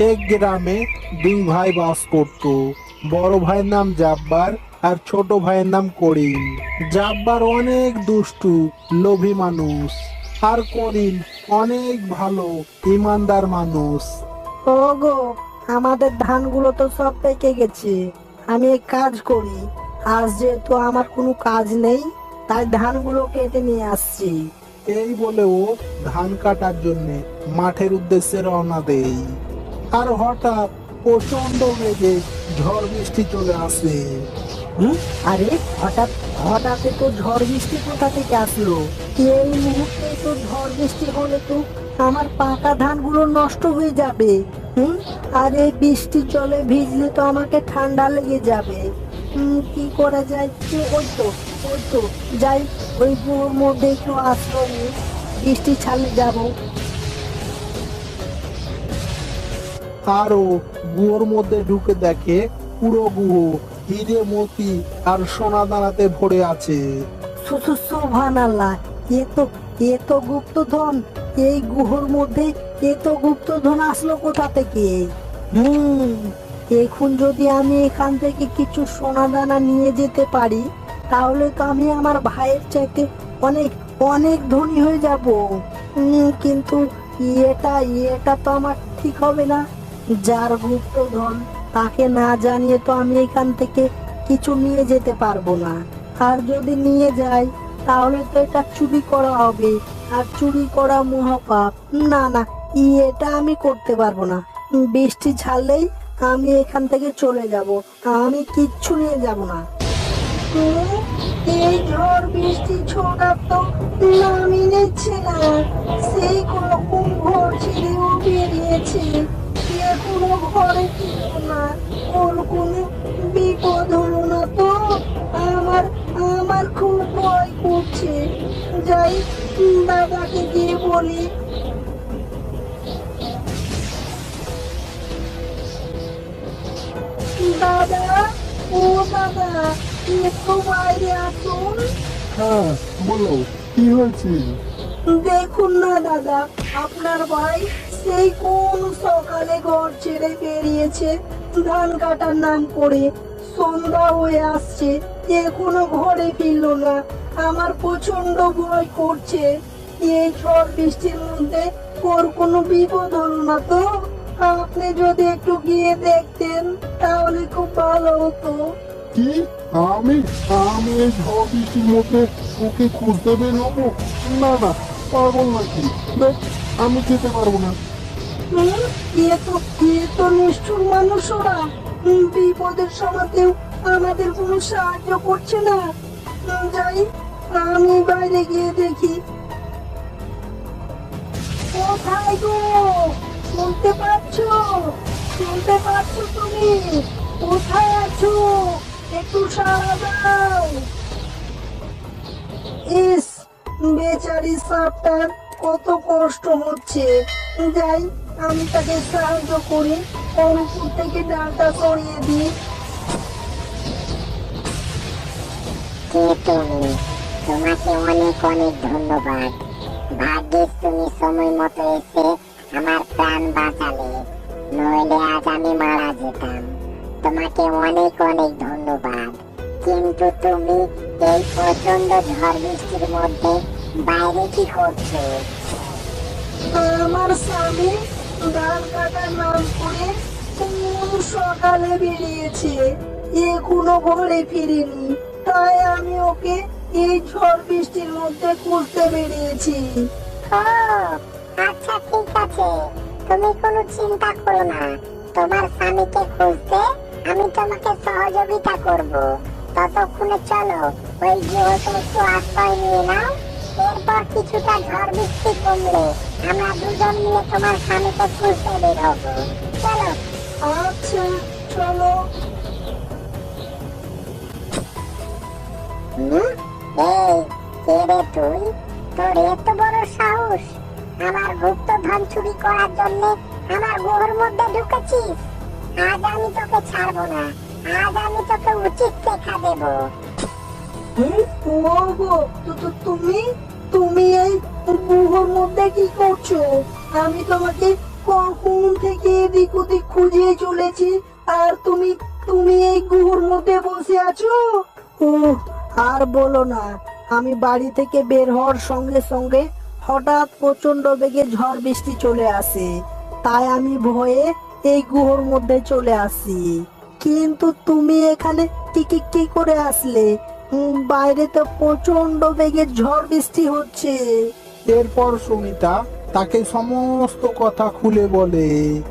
এক গ্রামে দুই ভাই বাস করত। বড় ভাইয়ের নাম জাব্বার আর ছোট ভাইয়ের নাম করিম। জাব্বার অনেক দুষ্টু লোভী মানুষ। আর করিম অনেক ভালো ইমানদার মানুষ। ওগো আমাদের ধানগুলো তো সব পেকে গেছে। আমি এক কাজ করি আজ যেহেতু আমার কোনো কাজ নেই তাই ধানগুলো কেটে নিয়ে আসছি। এই বলে ও ধান কাটার জন্য মাঠের উদ্দেশ্যে রওনা দেই। আর হঠাৎ প্রচণ্ড মেঘে ঝড় বৃষ্টি চলে আসে। হুম? আরে, হঠাৎ হঠাৎ তো ঝড় বৃষ্টি কোথা থেকে আসলো? এই মুহূর্তে তো ঝড় বৃষ্টি হলে তো আমার পাকা ধানগুলো নষ্ট হয়ে যাবে। হুম? আর এই বৃষ্টি চলে ভিজলে তো আমাকে ঠান্ডা লেগে যাবে। কি করা যায়? ওই তো ওই তো, যাই, ওই মধ্যে একটু আশ্রয় নিই। বৃষ্টি ছাড়লে যাব। আরও গুয়োর মধ্যে ঢুকে দেখে পুরো গুহ হিরে মতি আর সোনা দানাতে ভরে আছে। সুভান আল্লাহ এ তো এ তো গুপ্তধন এই গুহর মধ্যে এ তো গুপ্তধন আসলো কোথা থেকে? হুম। এখন যদি আমি এখান থেকে কিছু সোনা দানা নিয়ে যেতে পারি তাহলে তো আমি আমার ভাইয়ের চাইতে অনেক অনেক ধনী হয়ে যাব। কিন্তু এটা এটা তো আমার ঠিক হবে না। যার গুপ্ত গুপ্তধন, তাকে না জানিয়ে তো আমি এখান থেকে কিছু নিয়ে যেতে পারব না। আর যদি নিয়ে যাই, তাহলে তো এটা চুরি করা হবে। আর চুরি করা মহাপাপ। না না, এটা আমি করতে পারব না। বৃষ্টি ছাড়লেই আমি এখান থেকে চলে যাব। আমি কিচ্ছু নিয়ে যাব না। এই ঝড় বৃষ্টি ছোটা তো নামি নিচ্ছে না। সেই রকম ঘর ছেড়েও বেরিয়েছে। এখনও ঘরে ফিরল না ওর কোনো বিপদ হলো না তো। আমার আমার খুব ভয় করছে। যাই দাদাকে গিয়ে বলি। দাদা ও দাদা একটু বাইরে আসুন। হ্যাঁ বলো, কি হয়েছে? দেখুন না, দাদা, আপনার ভাই সেই কোন সকালে ঘর ছেড়ে বেরিয়েছে, ধান কাটার নাম করে। সন্ধ্যা হয়ে আসছে এখনও ঘরে ফিরলো না। আমার প্রচণ্ড ভয় করছে। এই ঝড় বৃষ্টির মধ্যে ওর কোনো বিপদ হলো না তো? আপনি যদি একটু গিয়ে দেখতেন, তাহলে খুব ভালো হতো। কি? আমি আমি এই ঝড় বৃষ্টির মধ্যে ওকে খুঁজতে বের হব? না না পারব নাকি আমি যেতে পারব না। কোথায় তুমি? কোথায় আছো? একটু সাড়া দাও। ইস বেচারি সাপটার কত কষ্ট হচ্ছে। যাই, আমি তাকে সাহায্য করি। থেকে ডালটা সরিয়ে দিই। তোমাকে অনেক অনেক ধন্যবাদ। তুমি সময় মতো এসে আমার প্রাণ বাঁচালে। নইলে আজ আমি মারা যেতাম। তোমাকে অনেক অনেক ধন্যবাদ। কিন্তু তুমি এই প্রচণ্ড ঝড় বৃষ্টির মধ্যে বাইরে কি করছে? আমার স্বামী ধান কাটার নাম করে সকালে বেরিয়েছে। এখনও ঘরে ফিরেনি, তাই আমি ওকে এই ঝড় বৃষ্টির মধ্যে খুঁজতে বেরিয়েছি। ও আচ্ছা ঠিক আছে। তুমি কোনো চিন্তা করো না। তোমার স্বামীকে খুঁজতে আমি তোমাকে সহযোগিতা করব। ততক্ষণে চলো, ওই গৃহতে একটু আশ্রয় নিয়ে নাও। এরপর কিছুটা ঝড় বৃষ্টি কমলে আমরা দুজন মিলে তোমার স্বামীকে খুঁজতে বের চলো। আচ্ছা চলো। রে তুই? তোর এত বড় সাহস। আমার গুপ্ত ধন চুরি করার জন্য আমার গুহর মধ্যে ঢুকেছিস। আজ আমি তোকে ছাড়বো না। আজ আমি তোকে উচিত শিক্ষা দেবো। তুমি? তুমি এই গুহর মধ্যে কি করছ? আমি তোমাকে কখন থেকে এদিক ওদিক খুঁজিয়ে চলেছি? আর তুমি তুমি এই গুহর মধ্যে বসে আছো? ও আর বলো না, আমি বাড়ি থেকে বের হওয়ার সঙ্গে সঙ্গে হঠাৎ প্রচণ্ড বেগে ঝড় বৃষ্টি চলে আসে। তাই আমি ভয়ে এই গুহর মধ্যে চলে আসি। কিন্তু তুমি এখানে কি কি করে আসলে? বাইরে তো প্রচণ্ড বেগে ঝড় বৃষ্টি হচ্ছে। এরপর সুমিতা তাকে সমস্ত কথা খুলে বলে।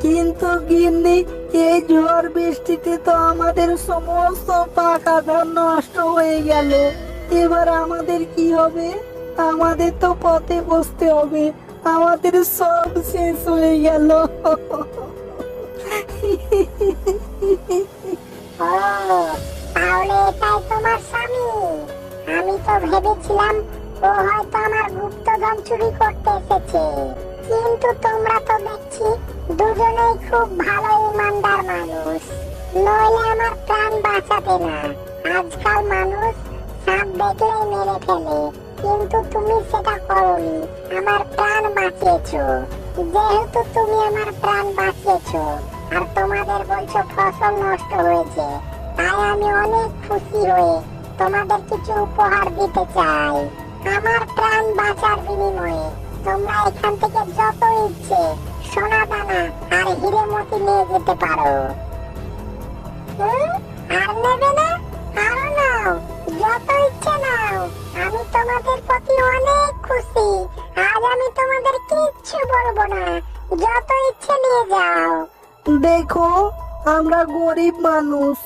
কিন্তু গিন্নি এই ঝড় বৃষ্টিতে তো আমাদের সমস্ত পাকা ধান নষ্ট হয়ে গেল। এবার আমাদের কি হবে? আমাদের তো পথে বসতে হবে। আমাদের সব শেষ হয়ে গেল। ও তাহলে এটাই তোমার স্বামী। আমি তো ভেবেছিলাম ও হয়তো আমার গুপ্তধন চুরি করতে এসেছে। কিন্তু তোমরা তো দেখছি দুজনেই খুব ভালো ইমানদার মানুষ। নইলে আমার প্রাণ বাঁচাতে না। আজকাল মানুষ সাপ দেখলেই মেরে ফেলে। কিন্তু তুমি সেটা করনি। আমার প্রাণ বাঁচিয়েছো। যেহেতু তুমি আমার প্রাণ বাঁচিয়েছো আর তোমাদের বলছো ফসল নষ্ট হয়েছে। তাই আমি অনেক খুশি হয়ে তোমাদের কিছু উপহার দিতে চাই। আমার প্রাণ বাঁচার বিনিময়ে তোমরা এখান থেকে যত ইচ্ছে সোনা দানা আর হিরে মতি নিয়ে যেতে পারো। আর নেবে না? আরও নাও। যত ইচ্ছে নাও। আমি তোমাদের প্রতি অনেক খুশি। আজ আমি তোমাদের কিচ্ছু বলব না। যত ইচ্ছে নিয়ে যাও। দেখো আমরা গরিব মানুষ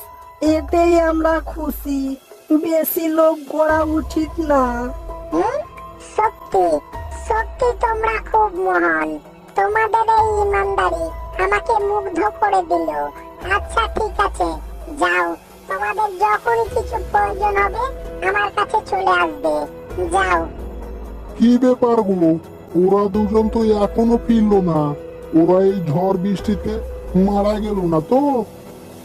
এতেই আমরা খুশি। বেশি লোক করা উচিত না। হুম? সত্যি সত্যি তোমরা খুব মহান। তোমাদের এই ইমানদারি আমাকে মুগ্ধ করে দিল। আচ্ছা ঠিক আছে যাও। তোমাদের যখনই কিছু প্রয়োজন হবে আমার কাছে চলে আসবে। যাও। কি ব্যাপার গো ওরা দুজন তো এখনও ফিরলো না। ওরা এই ঝড় বৃষ্টিতে মারা গেল না তো?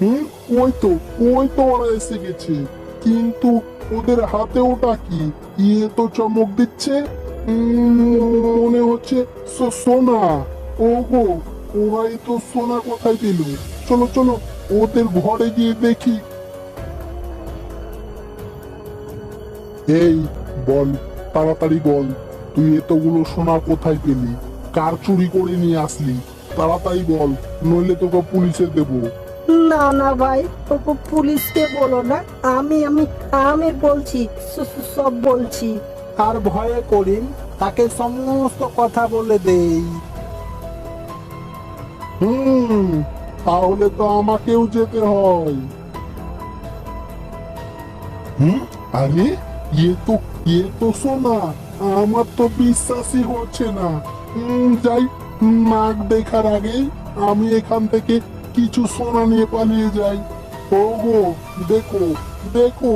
হুম? ওই তো ওই তো ওরা এসে গেছে। কিন্তু ওদের হাতে ওটা কি? ইয়ে তো চমক দিচ্ছে। মনে হচ্ছে সোনা। ও গো ওরাই তো সোনা কোথায় পেল? চলো চলো, ওদের ঘরে গিয়ে দেখি। এই, বল, তাড়াতাড়ি বল, তুই এতগুলো সোনা কোথায় পেলি? কার চুরি করে নিয়ে আসলি? তাড়াতাড়ি বল নইলে তোকে পুলিশে দেবো। না না ভাই পু- পুলিশকে বলো না। আমি আমি আমি বলছি সব বলছি। আর ভয়ে করিম তাকে সমস্ত কথা বলে দেই। হুম তাহলে তো আমাকেও যেতে হয়। হুম আরে ইয়ে তো ইয়ে তো সোনা আমার তো বিশ্বাসই হচ্ছে না। হুম, যাই নাক দেখার আগেই আমি এখান থেকে কিছু সোনা নিয়ে পালিয়ে যাই। ও গো দেখো দেখো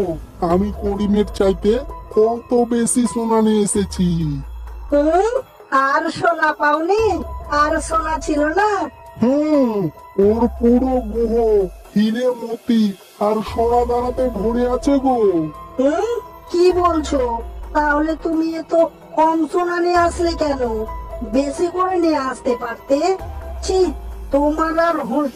আমি করিমের চাইতে কত বেশি সোনা নিয়ে এসেছি। আর সোনা পাওনি আর সোনা ছিল না। হুম ওর পুরো গুহ হিরে মতি আর সোনা দানাতে ভরে আছে গো। কি বলছো? তাহলে তুমি এত কম সোনা নিয়ে আসলে কেন? বেশি করে নিয়ে আসতে পারতে? ছি তোমার আর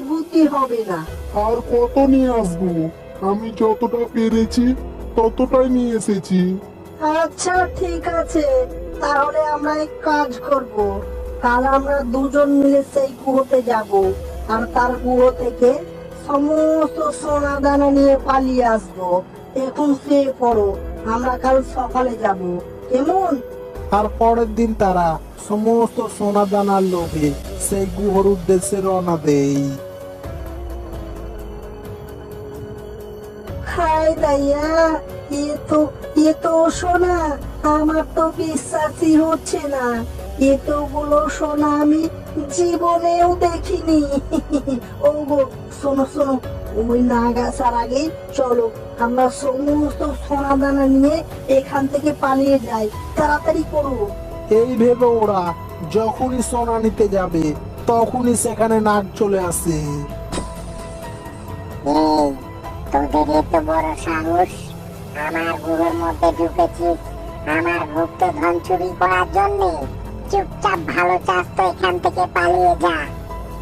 বুদ্ধি হবে না। আর কত নিয়ে আসব? আমি যতটা পেরেছি ততটাই নিয়ে এসেছি। আচ্ছা ঠিক আছে। তাহলে আমরা এক কাজ করব। কাল আমরা দুজন মিলে সেই কুয়োতে যাব। আর তার কুয়ো থেকে সমস্ত সোনা দানা নিয়ে পালিয়ে আসব। এখন শুয়ে পড়ো। আমরা কাল সকালে যাব। কেমন? আর পরের দিন তারা সমস্ত সোনা দানার লোভে সেই গুহর উদ্দেশ্যে রওনা দেয়। এ তো এ তো আমার তো বিশ্বাসই হচ্ছে না। এতগুলো আমি জীবনেও দেখিনি। ও গো শোনো শোনো ওই নাগ আসার আগে চলো আমরা সমস্ত সোনা দানা নিয়ে এখান থেকে পালিয়ে যাই। তাড়াতাড়ি করো। এই ভেবে ওরা যখনই সোনা নিতে যাবে তখনই সেখানে নাক চলে আসে। এই তোদের এত বড় সাহস? আমার গুহের মধ্যে ঢুকেছিস? আমার গুপ্ত ধন চুরি করার জন্য? চুপচাপ ভালো চাস তো এখান থেকে পালিয়ে যা।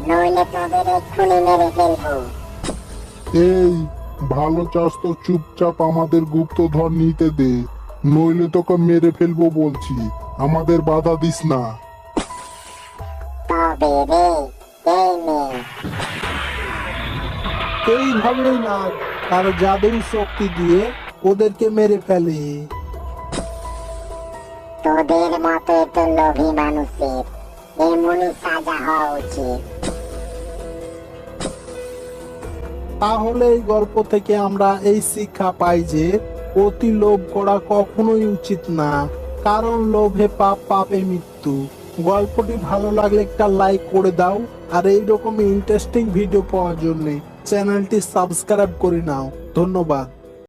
নইলে তোদের এক্ষুনি মেরে ফেলব। এই ভালো চাস তো চুপচাপ আমাদের গুপ্তধন নিতে দে। নইলে তোকে মেরে ফেলব বলছি আমাদের বাধা দিস না। এই নে না তার জাদুর শক্তি দিয়ে ওদেরকে মেরে ফেলে? তোদের মতো তো লোভী মানুষের এমনই সাজা হওয়া উচিত। তাহলে এই গল্প থেকে আমরা এই শিক্ষা পাই যে অতি লোভ করা কখনোই উচিত না। কারণ লোভে পাপ, পাপে মৃত্যু। গল্পটি ভালো লাগলে একটা লাইক করে দাও আর এই রকম ইন্টারেস্টিং ভিডিও পাওয়ার জন্য চ্যানেলটি সাবস্ক্রাইব করে নাও। ধন্যবাদ।